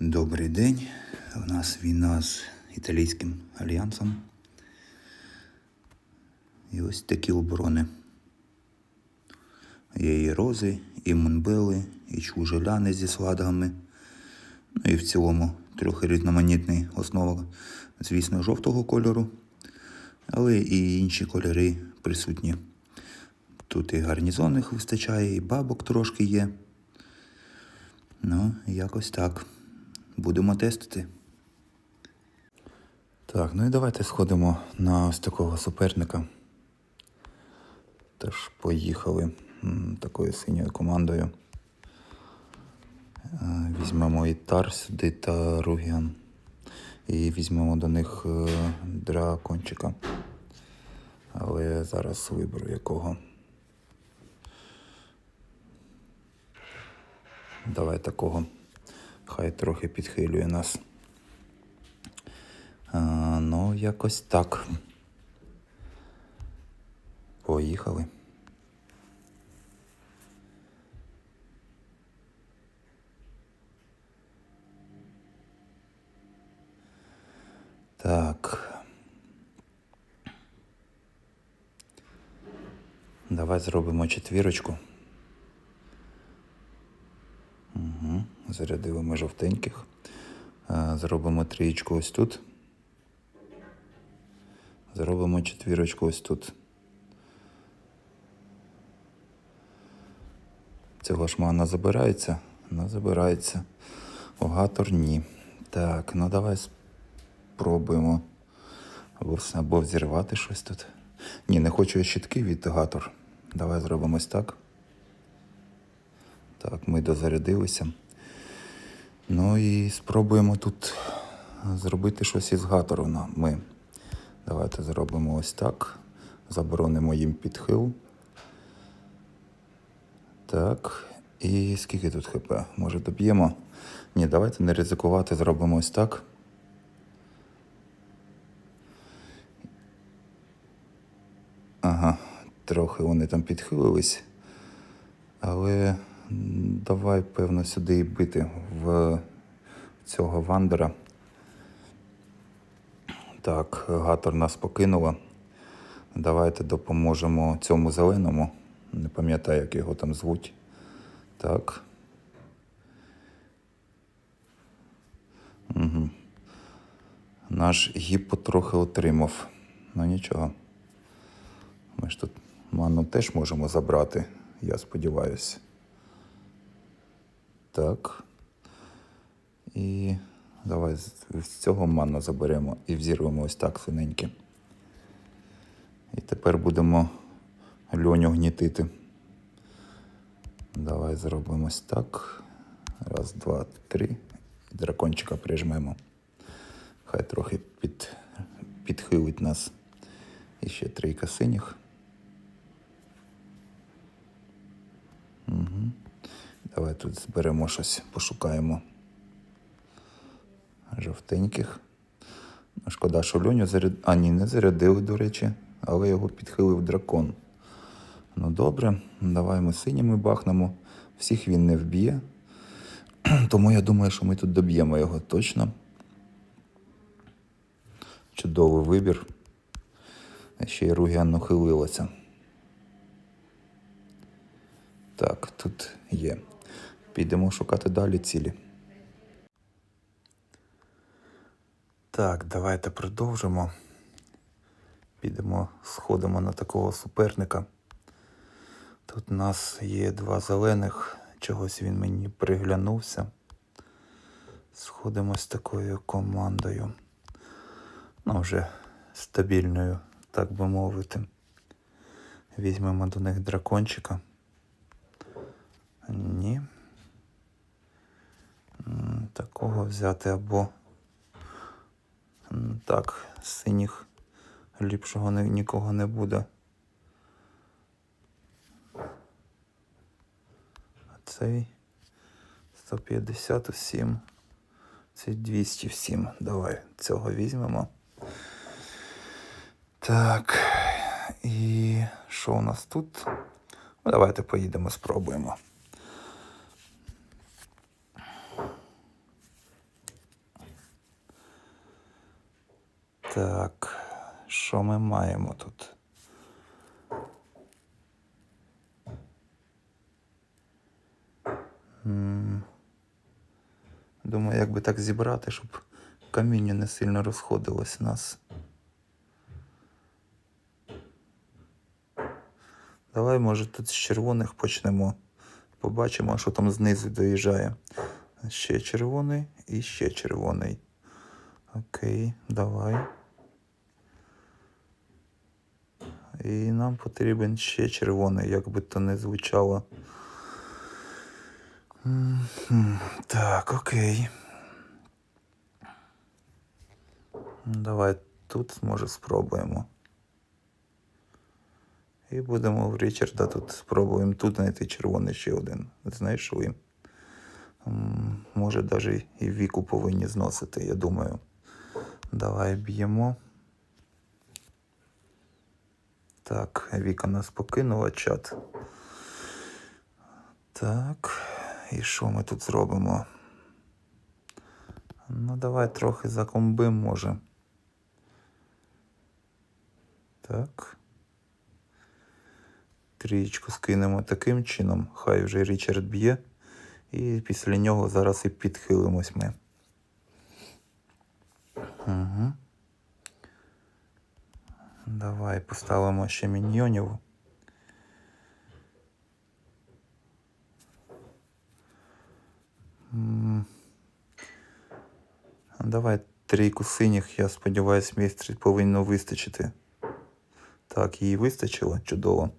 Добрий день. У нас війна з італійським альянсом. І ось такі оборони. Є і рози, і мунбели, і чужеляни зі сладгами. Ну і в цілому трохи різноманітний основа, звісно, жовтого кольору, але і інші кольори присутні. Тут і гарнізонних вистачає, і бабок трошки є. Ну, якось так. Будемо тестити. Так, ну і давайте сходимо на ось такого суперника. Тож поїхали такою синьою командою. Е, Візьмемо і Тар сюди та Ругіан. І візьмемо до них е, дракончика. Але зараз виберу якого. Давай такого. Хай трохи підхилює нас. А, ну, якось так. Поїхали. Так. Давай зробимо четвірочку. Угу. Зарядили ми жовтеньких. Е, Зробимо трієчку ось тут. Зробимо четвірочку ось тут. Цього шмана забирається? Не забирається. Огатор ні. Так, ну давай спробуємо. Або, або взірвати щось тут. Ні, не хочу я щитки від гатор. Давай зробимо ось так. Так, ми дозарядилися. Ну і спробуємо тут зробити щось із гатору. на- Ми. Давайте зробимо ось так. Заборонимо їм підхил. Так. І скільки тут хп? Може доб'ємо? Ні, давайте не ризикувати, зробимо ось так. Ага, трохи вони там підхилились. Але давай, певно, сюди і бити в цього вандера. Так, гатор нас покинула. Давайте допоможемо цьому зеленому. Не пам'ятаю, як його там звуть. Так. Угу. Наш гіпо трохи отримав. Ну нічого. Ми ж тут ману теж можемо забрати, я сподіваюся. Так. І давай з, цього манну заберемо і взірвемо ось так синеньке. І тепер будемо льоню гнітити. Давай зробимо ось так. Раз, два, три. Дракончика прижмемо. Хай трохи під, підхилить нас. І ще трійка синіх. Угу. Давай тут зберемо щось, пошукаємо жовтеньких. Шкода, що Льоню заряд... А, ні, не зарядили, до речі, але його підхилив дракон. Ну добре, давай ми синіми бахнемо. Всіх він не вб'є. Тому я думаю, що ми тут доб'ємо його точно. Чудовий вибір. Ще й Ругіан нахилилася. Так, тут є. Підемо шукати далі цілі. Так, давайте продовжимо. Підемо, сходимо на такого суперника. Тут у нас є два зелених, чогось він мені приглянувся. Сходимо з такою командою. Ну, вже стабільною, так би мовити. Візьмемо до них дракончика. Ні. Такого взяти або. Так, синіх ліпшого ні- нікого не буде. А цей 157. Цей 207. Давай цього візьмемо. Так. І що у нас тут? Ну, давайте поїдемо, спробуємо. Так, що ми маємо тут? Думаю, як би так зібрати, щоб каміння не сильно розходилось у нас. Давай, може, тут з червоних почнемо. Побачимо, що там знизу доїжджає. Ще червоний і ще червоний. Окей, давай. І нам потрібен ще червоний, як би то не звучало. Так, окей. Давай тут, може, спробуємо. І будемо в Річарда тут спробуємо тут знайти червоний ще один. Знайшли. Може, навіть і віку повинні зносити, я думаю. Давай б'ємо. Так, Віка нас покинула чат. Так, і що ми тут зробимо? Ну, давай трохи закомбим, може. Так. Трієчку скинемо таким чином. Хай вже Річард б'є. І після нього зараз і підхилимось ми. Угу. Давай поставимо ще міньйонів. Давай трійку синіх, я сподіваюся, містрі повинно вистачити. Так, їй вистачило чудово.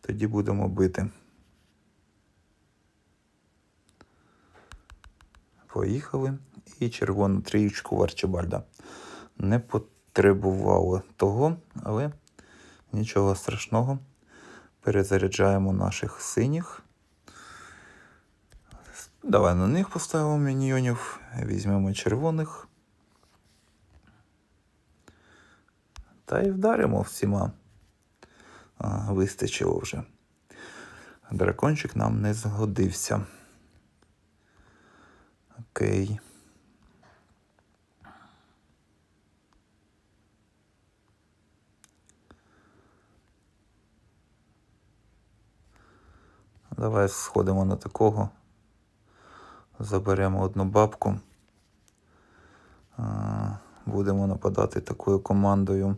Тоді будемо бити. Поїхали. І червону трієчку Арчибальда. Не потребувало того, але нічого страшного. Перезаряджаємо наших синіх. Давай на них поставимо міньйонів. Візьмемо червоних. Та й вдаримо всіма. А, вистачило вже. Дракончик нам не згодився. Окей. Давай сходимо на такого. Заберемо одну бабку. Будемо нападати такою командою.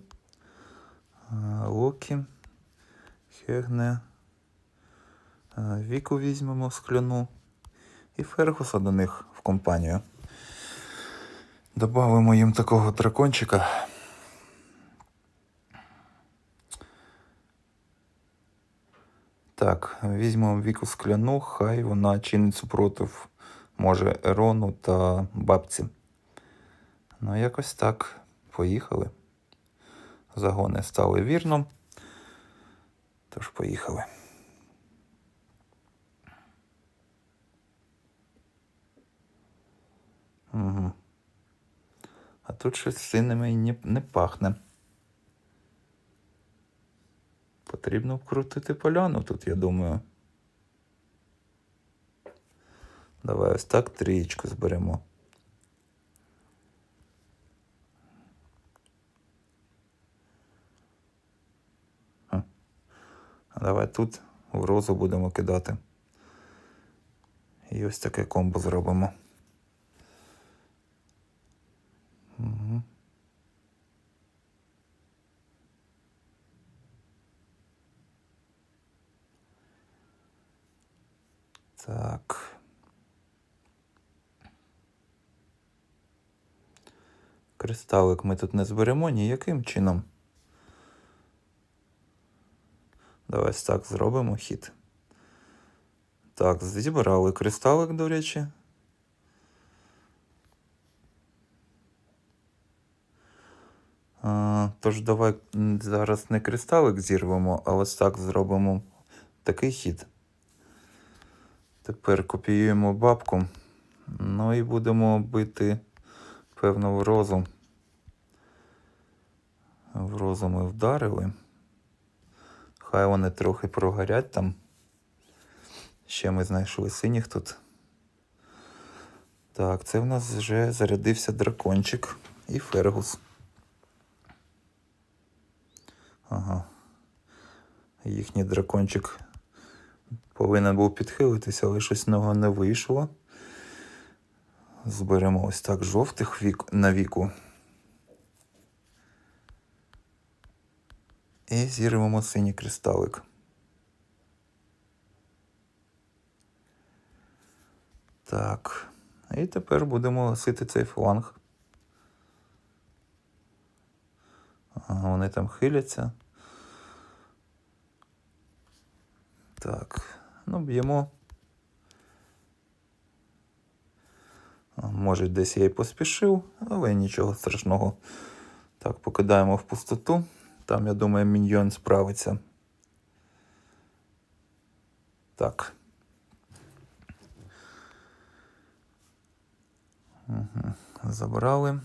Локі, Хегне. Віку візьмемо скляну. І Фергуса до них в компанію. Добавимо їм такого дракончика. Так, візьмемо віку скляну, хай вона чинить супротив, може, Ерону та бабці. Ну, якось так. Поїхали. Загони стали вірно. Тож поїхали. Угу. А тут щось синими не, не пахне. Потрібно вкрутити поляну тут, я думаю. Давай ось так трієчку зберемо. А давай тут в розу будемо кидати. І ось таке комбо зробимо. Угу. Так. Кристалик ми тут не зберемо ніяким чином. Давай так зробимо хід. Так, зібрали кристалик, до речі. А, тож давай зараз не кристалик зірвемо, а ось так зробимо такий хід. Тепер копіюємо бабку. Ну і будемо бити, певно, в розу. В розу ми вдарили. Хай вони трохи прогорять там. Ще ми знайшли синіх тут. Так, це в нас вже зарядився дракончик і Фергус. Ага. Їхній дракончик повинен був підхилитися, але щось нього не вийшло. Зберемо ось так жовтих вік, на віку. І зірвемо синій кристалик. Так. І тепер будемо гасити цей фланг. Вони там хиляться. Так, ну б'ємо. Може, десь я і поспішив, але нічого страшного. Так, покидаємо в пустоту. Там, я думаю, міньйон справиться. Так. Угу. Забрали.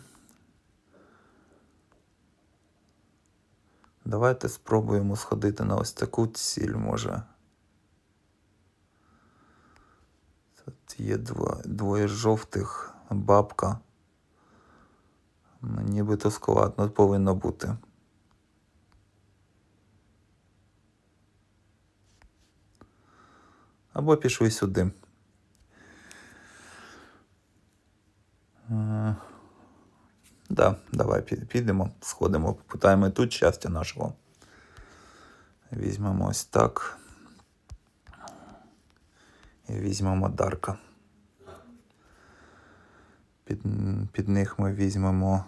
Давайте спробуємо сходити на ось таку ціль, може. Тут є два, двоє жовтих, бабка. Ну, Нібито складно повинно бути. Або пішли сюди. Е, Да, давай підемо, сходимо, попитаємо і тут щастя нашого. Візьмемо ось так. І візьмемо Дарка. Під, під них ми візьмемо.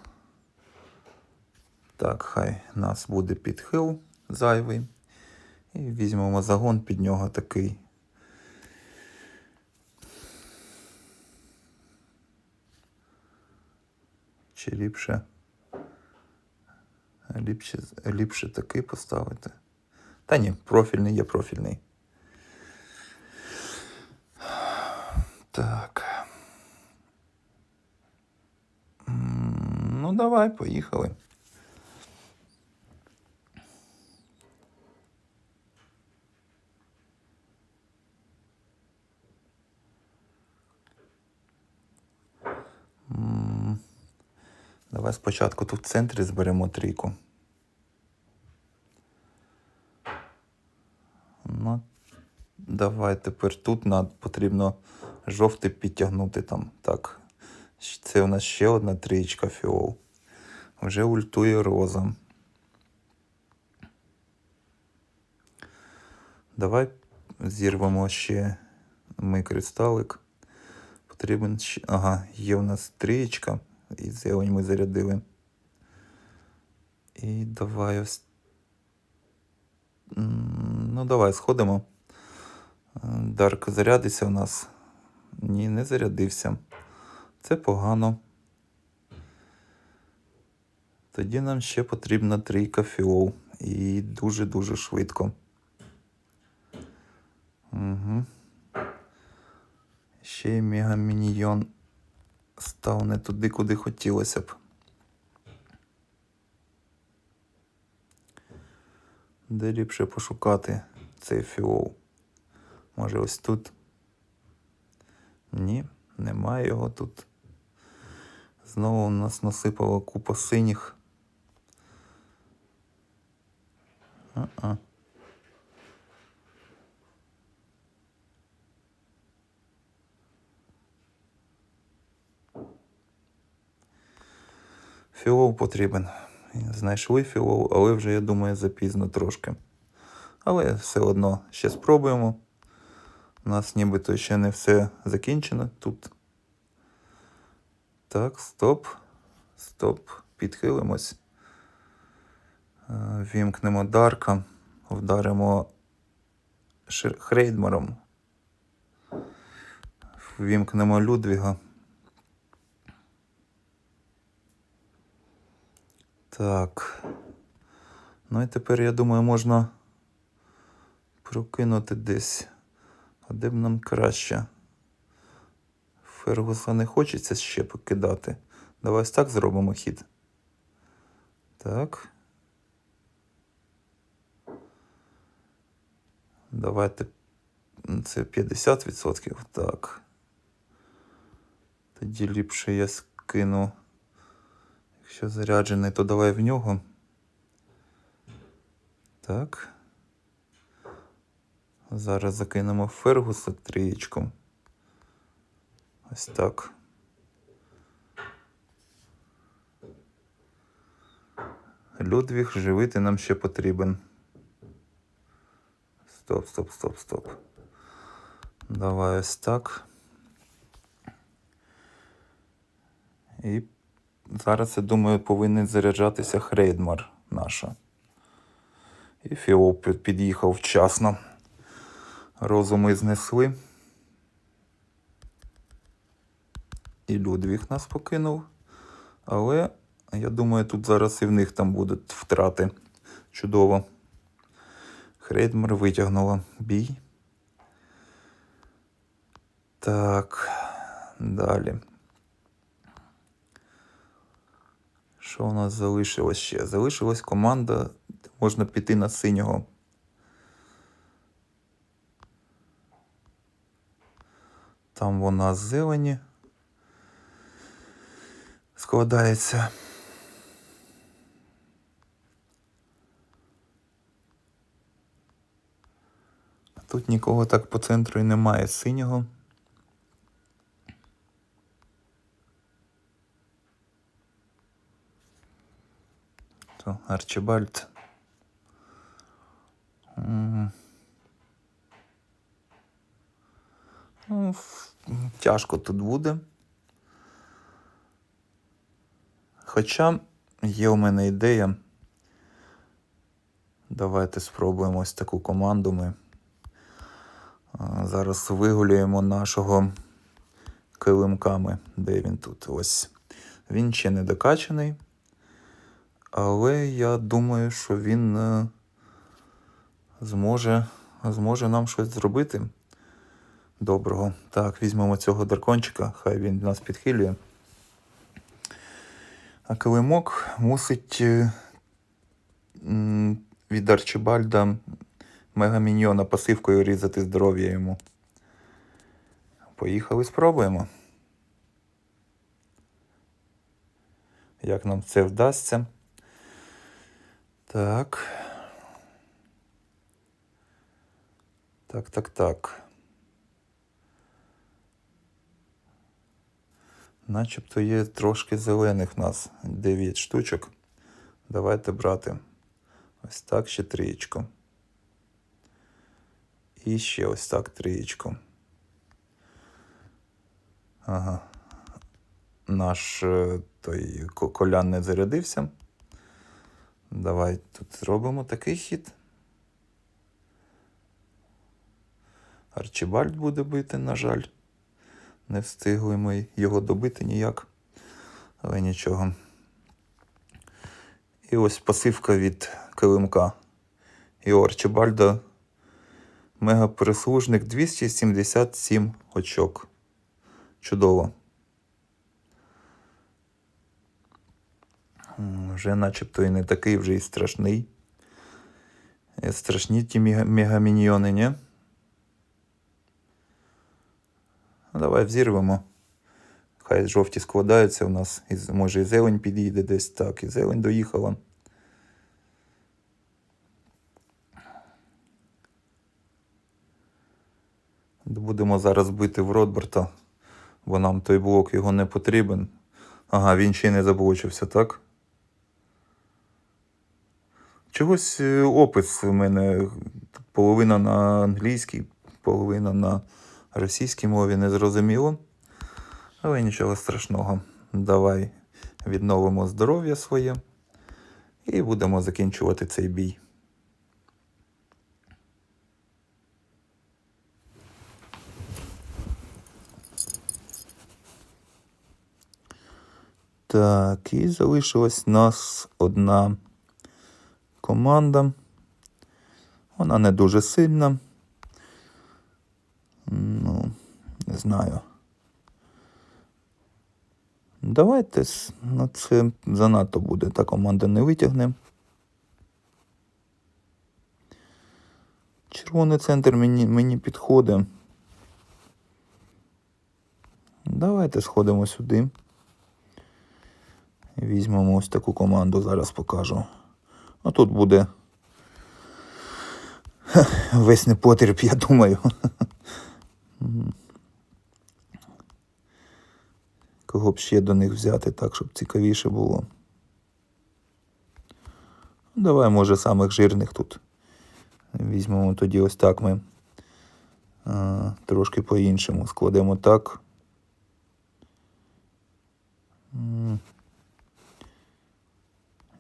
Так, хай нас буде підхил зайвий. І візьмемо загон під нього такий. Чи ліпше. Ліпше, ліпше такий поставити. Та ні, профільний є профільний. Так. Ну, давай, поїхали. Давай спочатку тут в центрі зберемо трійку. Ну, давай тепер тут нам потрібно жовтий підтягнути там. Так. Це у нас ще одна трієчка фіол. Вже ультує роза. Давай зірвемо ще ми кристалик. Потрібен ще. Ага, є у нас трієчка. І зелень ми зарядили. І давай ось. Ну, давай сходимо. Дарк зарядиться у нас. Ні, не зарядився. Це погано. Тоді нам ще потрібна трійка фіол. І дуже-дуже швидко. Угу. Ще й мегаміньйон став не туди, куди хотілося б. Де ліпше пошукати цей фіол? Може ось тут? Ні, немає його тут. Знову у нас насипала купа синіх. А-а. Фіол потрібен. Знайшли фіол, але вже, я думаю, запізно трошки. Але все одно ще спробуємо. У нас нібито ще не все закінчено тут. Так, стоп. Стоп. Підхилимось. Е, Вімкнемо Дарка. Вдаримо Хрейдмаром. Вімкнемо Людвіга. Так. Ну і тепер, я думаю, можна прокинути десь. А де б нам краще? Фергуса не хочеться ще покидати. Давай ось так зробимо хід. Так. Давайте. Це 50%. Так. Тоді ліпше я скину. Якщо заряджений, то давай в нього. Так. Зараз закинемо Фергуса трієчку. Ось так. Людвіг живити нам ще потрібен. Стоп, стоп, стоп, стоп. Давай ось так. І зараз, я думаю, повинен заряджатися Хрейдмар наша. І Фіоп під'їхав вчасно. Розуми знесли. І Людвіг нас покинув. Але я думаю, тут зараз і в них там будуть втрати. Чудово. Хрейдмар витягнула бій. Так, далі. Що у нас залишилось ще? Залишилась команда, можна піти на синього. Там вона зелені складається. Тут нікого так по центру і немає синього. То Арчибальд. Ну, тяжко тут буде. Хоча є у мене ідея. Давайте спробуємо ось таку команду. Ми зараз вигулюємо нашого килимками. Де він тут? Ось. Він ще не докачаний. Але я думаю, що він е, зможе, зможе нам щось зробити доброго. Так, візьмемо цього дракончика, хай він нас підхилює. А килимок мусить е, від Арчибальда мегаміньйона пасивкою різати здоров'я йому. Поїхали, спробуємо. Як нам це вдасться? Так. Так, так, так. Начебто є трошки зелених нас 9 штучок. Давайте брати. Ось так ще трієчку. І ще ось так трієчку. Ага. Наш е, той колян не зарядився. Давай тут зробимо такий хід. Арчибальд буде бити, на жаль. Не встигли ми його добити ніяк. Але нічого. І ось пасивка від килимка. І у Арчибальда мегапереслужник 277 очок. Чудово. Вже начебто і не такий вже і страшний. Е, Страшні ті мега- мегаміньйони, ні? Ну, давай взірвемо. Хай жовті складаються у нас. І, може і зелень підійде десь так. І зелень доїхала. Будемо зараз бити в Ротберта, бо нам той блок його не потрібен. Ага, він ще й не заблочився, так? Чогось е, опис у мене половина на англійській, половина на російській мові не зрозуміло. Але нічого страшного. Давай відновимо здоров'я своє і будемо закінчувати цей бій. Так, і залишилась нас одна команда. Вона не дуже сильна. Ну, не знаю. Давайте ну, це занадто буде. Та команда не витягне. Червоний центр мені, мені підходить. Давайте сходимо сюди. Візьмемо ось таку команду, зараз покажу. А тут буде Весь непотріб, я думаю. Кого б ще до них взяти так, щоб цікавіше було. Давай, може, самих жирних тут. Візьмемо тоді ось так ми а, трошки по-іншому. Складемо так.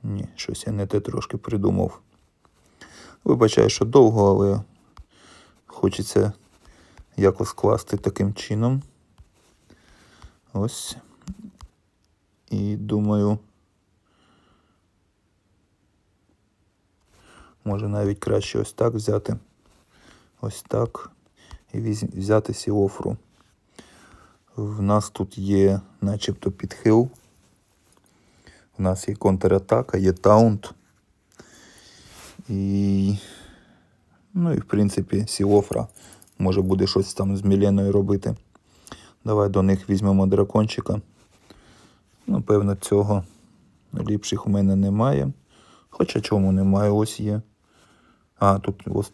Ні, щось я не те трошки придумав. Вибачаю, що довго, але хочеться якось скласти таким чином. Ось. І думаю, може навіть краще ось так взяти. Ось так. І взяти сіофру. В нас тут є начебто підхил. У нас є контратака, є таунт. І, ну і в принципі сіофра може буде щось там з Міленою робити. Давай до них візьмемо дракончика. Ну, певно, цього ліпших у мене немає. Хоча чому немає, ось є. А, тут ось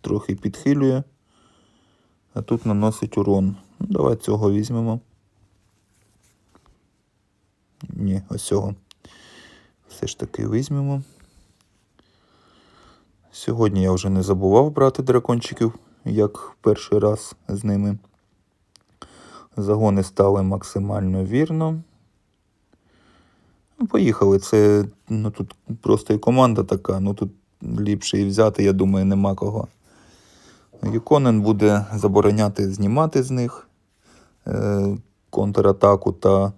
трохи підхилює, а тут наносить урон. Ну, давай цього візьмемо. Ні, ось цього. Все ж таки візьмемо. Сьогодні я вже не забував брати дракончиків, як перший раз з ними. Загони стали максимально вірно. Ну, Поїхали. Це ну, тут просто і команда така. Ну тут ліпше і взяти, я думаю, нема кого. Юконен буде забороняти знімати з них е, контратаку та,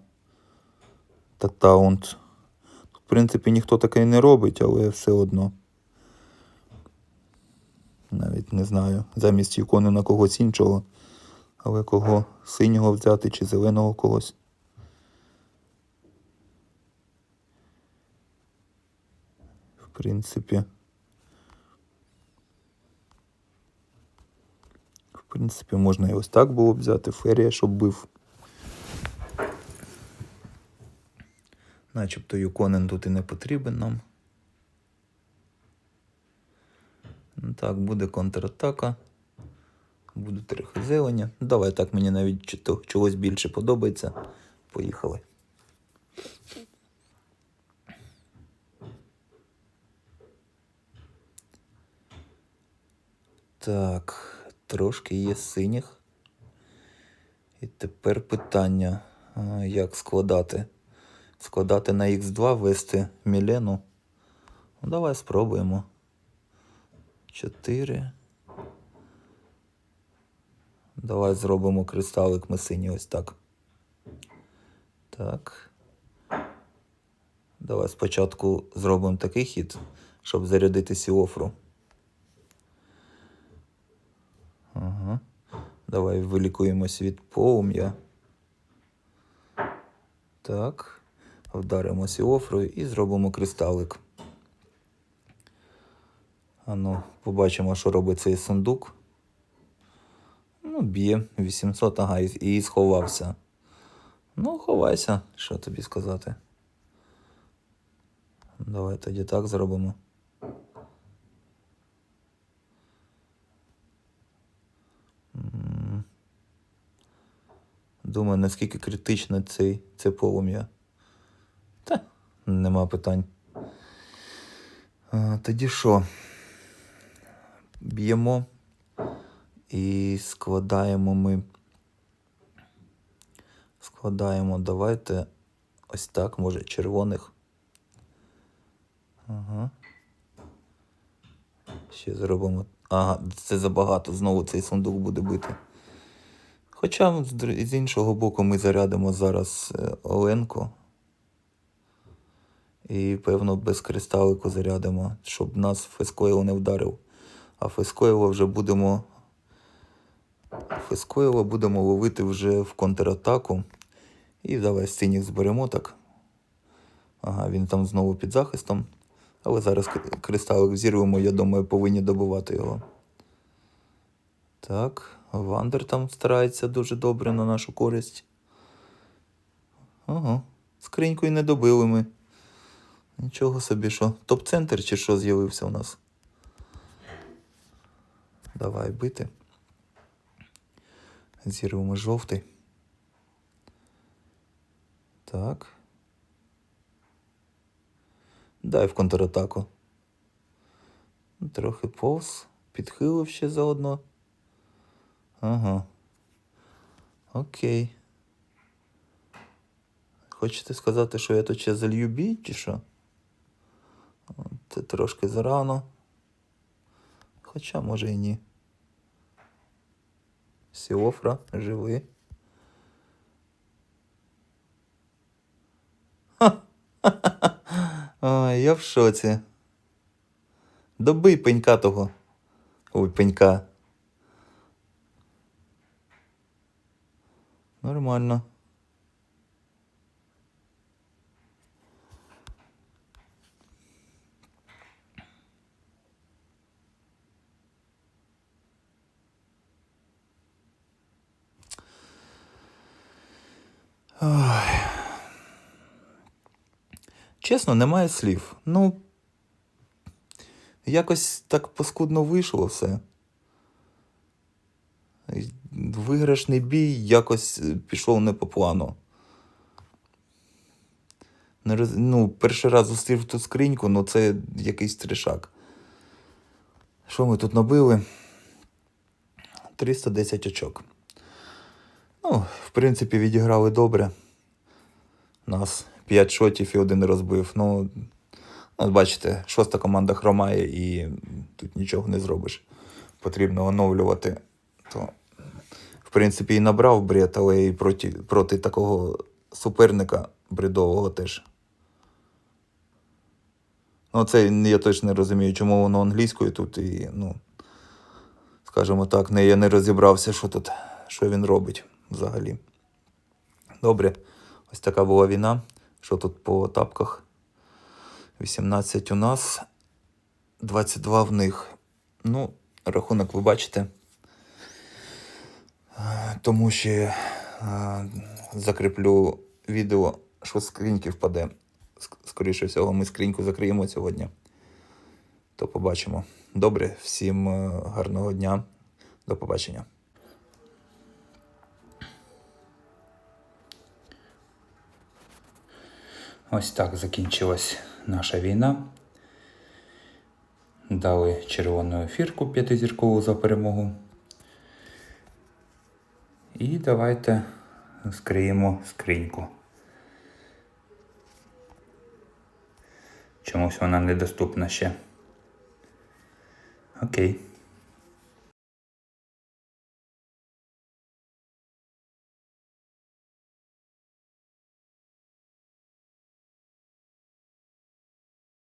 та таунт. В принципі, ніхто таке не робить, але все одно. Навіть не знаю. Замість Юконена когось іншого. Але кого синього взяти чи зеленого когось. В принципі. В принципі, можна і ось так було взяти Ферія, щоб бив. Начебто Юконен тут і не потрібен нам. Так, буде контратака. Буде трохи зелення. Давай так мені навіть чогось більше подобається. Поїхали. Так, трошки є синіх. І тепер питання, як складати. Складати на Х2, ввести Мілену. Ну, давай спробуємо. 4. Давай зробимо кристалик ми синій ось так. Так. Давай спочатку зробимо такий хід, щоб зарядити сіофру. Ага. Давай вилікуємось від полум'я. Так. Вдаримо сіофрою і зробимо кристалик. Ану, побачимо, що робить цей сундук. Ну, б'є 800, ага, і, сховався. Ну, ховайся, що тобі сказати. Давай тоді так зробимо. Думаю, наскільки критично цей, це полум'я. Нема питань. Тоді що? Б'ємо і складаємо ми. Складаємо, давайте ось так, може, червоних. Ага. Ще зробимо. Ага, це забагато. Знову цей сундук буде бити. Хоча з іншого боку ми зарядимо зараз е, Оленку. І, певно, без кристалику зарядимо, щоб нас Фескойло не вдарив. А Фескойло вже будемо. Фескойло будемо ловити вже в контратаку. І давай синіх зберемо так. Ага, він там знову під захистом. Але зараз кристалик взірвемо, я думаю, повинні добувати його. Так, Вандер там старається дуже добре на нашу користь. Ага, скриньку і не добили ми. Нічого собі, що. Топ-центр чи що з'явився у нас? Давай бити. Зірвемо жовтий. Так. Дай в контратаку. Трохи повз, підхилив ще заодно. Ага. Окей. Хочете сказати, що я тут ще залью бій, чи що? Це трошки зарано. Хоча, може і ні. Сіофра, живи. Ой, я в шоці. Добий пенька того. Ой, пенька. Нормально. Чесно, немає слів. Ну, якось так паскудно вийшло все. Виграшний бій якось пішов не по плану. Ну, перший раз зустрів ту скриньку, ну це якийсь тришак. Що ми тут набили? 310 очок. Ну, в принципі, відіграли добре. Нас 5 шотів і один розбив. Ну, от бачите, шоста команда хромає і тут нічого не зробиш. Потрібно оновлювати. То, в принципі, і набрав бред, але і проти, проти такого суперника бредового теж. Ну, це я точно не розумію, чому воно англійською тут і, ну, скажімо так, не, я не розібрався, що тут, що він робить взагалі. Добре, ось така була війна. Що тут по тапках? 18 у нас, 22 в них. Ну, рахунок ви бачите. Тому ще е, закріплю відео, що з скриньки впаде. Скоріше всього, ми скриньку закриємо сьогодні. То побачимо. Добре, всім е, гарного дня. До побачення. Ось так закінчилась наша війна. Дали червону ефірку п'ятизіркову за перемогу. І давайте скриємо скриньку. Чомусь вона недоступна ще. Окей.